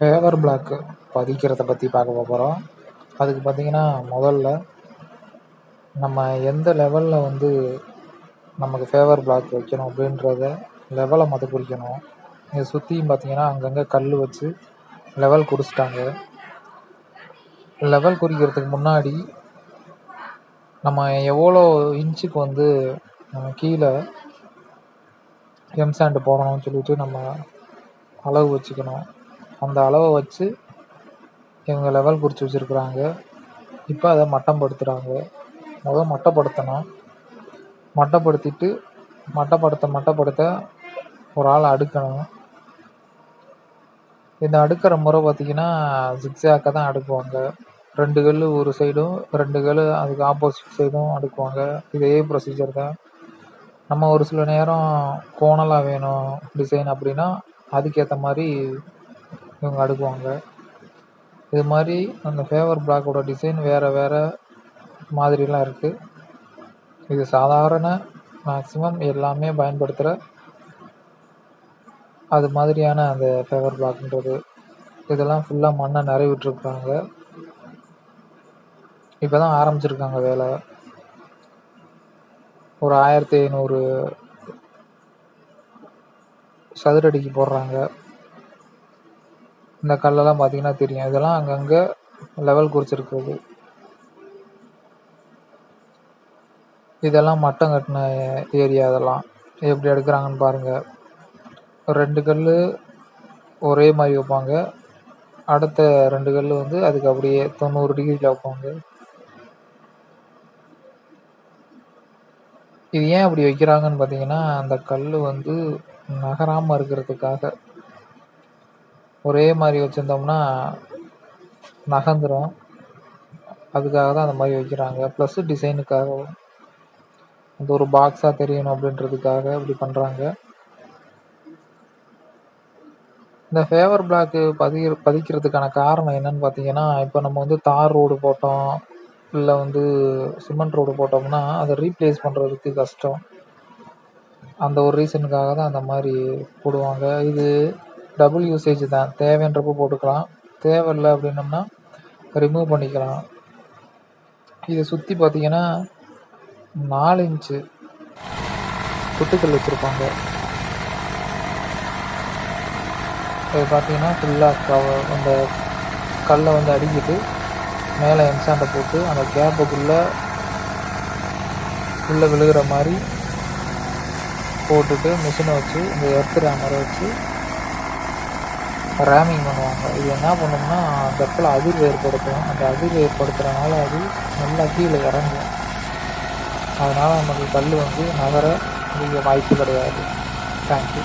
Favour block பதிக்கிறத பற்றி பார்க்க போகிறோம் அதுக்கு பார்த்திங்கன்னா முதல்ல நம்ம எந்த லெவலில் வந்து நமக்கு ஃபேவர் பிளாக் வைக்கணும் அப்படின்றத லெவலை மத குறிக்கணும். இதை சுற்றியும் பார்த்திங்கன்னா அங்கங்கே கல் வச்சு லெவல் குறிச்சிட்டாங்க லெவல் குறிக்கிறதுக்கு முன்னாடி நம்ம எவ்வளோ இன்ச்சுக்கு வந்து நம்ம கீழே எம் சாண்டு போடணும்னு சொல்லிட்டு நம்ம அளவு வச்சுக்கணும். அந்த அளவை வச்சு இவங்க லெவல் குறித்து வச்சுருக்குறாங்க. இப்போ அதை மட்டம்படுத்துகிறாங்க முதல் மட்டப்படுத்தணும். மட்டப்படுத்திட்டு மட்டப்படுத்த மட்டப்படுத்த ஒரு ஆள் அடுக்கணும். இந்த அடுக்கிற முறை பார்த்திங்கன்னா ஜிக்ஸாக்காக தான் அடுக்குவாங்க. ரெண்டு கல் ஒரு சைடும் ரெண்டு கல் அதுக்கு ஆப்போசிட் சைடும் அடுக்குவாங்க. இதே ப்ரொசீஜர் தான். நம்ம ஒரு சில நேரம் கோணலாக வேணும் டிசைன் அப்படின்னா அதுக்கேற்ற மாதிரி இவங்க அடுக்குவாங்க. இது மாதிரி அந்த ஃபேவர் பிளாக்கோட டிசைன் வேறு வேறு மாதிரிலாம் இருக்குது இது சாதாரண மேக்ஸிமம் எல்லாமே பயன்படுத்துகிற அது மாதிரியான அந்த ஃபேவர் பிளாக்ன்றது இதெல்லாம் ஃபுல்லாக மண்ணை நிறைவிட்டுருக்குறாங்க இப்போ தான் ஆரம்பிச்சிருக்காங்க வேலை. ஒரு ஆயிரத்தி ஐநூறு சதுரடிக்கு போடுறாங்க. இந்த கல்லெல்லாம் பார்த்தீங்கன்னா தெரியும். இதெல்லாம் அங்கங்கே லெவல் குறிச்சிருக்கிறது. இதெல்லாம் மட்டம் கட்டின ஏரியா இதெல்லாம் எப்படி எடுக்கிறாங்கன்னு பாருங்கள் ரெண்டு கல் ஒரே மாதிரி வைப்பாங்க. அடுத்த ரெண்டு கல் வந்து அதுக்கு அப்படியே தொண்ணூறு டிகிரியில் வைப்பாங்க. இது ஏன் அப்படி வைக்கிறாங்கன்னு பார்த்தீங்கன்னா அந்த கல் வந்து நகராமல் இருக்கிறதுக்காக ஒரே மாதிரி வச்சுருந்தோம்னா நகர்ந்துடும் அதுக்காக தான் அந்த மாதிரி வைக்கிறாங்க. ப்ளஸ்ஸு டிசைனுக்காகவும் அந்த ஒரு பாக்ஸாக தெரியணும் அப்படின்றதுக்காக இப்படி பண்ணுறாங்க இந்த ஃபேவர் பிளாக்கு பதி பதிக்கிறதுக்கான காரணம் என்னன்னு பார்த்தீங்கன்னா இப்போ நம்ம வந்து தார் ரோடு போட்டோம். இல்லை வந்து சிமெண்ட் ரோடு போட்டோம்னா அதை ரீப்ளேஸ் பண்ணுறதுக்கு கஷ்டம். அந்த ஒரு ரீசனுக்காக தான் அந்த மாதிரி போடுவாங்க. இது டபுள் யூசேஜ் தான். தேவைன்றப்போ போட்டுக்கலாம். தேவையில்லை அப்படின்னம்னா ரிமூவ் பண்ணிக்கலாம். இதை சுற்றி பார்த்தீங்கன்னா நாலு இன்ச்சு குத்துக்கல் வச்சுருப்பாங்க. இது பார்த்தீங்கன்னா ஃபுல்லாக அந்த கல்லை வந்து அடிக்கிட்டு மேலே எம்சாண்டை போட்டு அந்த கேப்புக்குள்ளே உள்ளே விழுகிற மாதிரி போட்டுட்டு மிஷினை வச்சு இந்த எர்த்து ரேமரை வச்சு ரேமிங் பண்ணுவாங்க. இது என்ன பண்ணும்னா அந்த இடத்துல அதிர்வு ஏற்படுத்தும் அந்த அதிர்வு ஏற்படுத்துகிறனால அது நல்லா கீழே இறங்கும். அதனால் நமக்கு கல் வந்து நகர முடிய வாய்ப்பு கிடையாது. தேங்க்யூ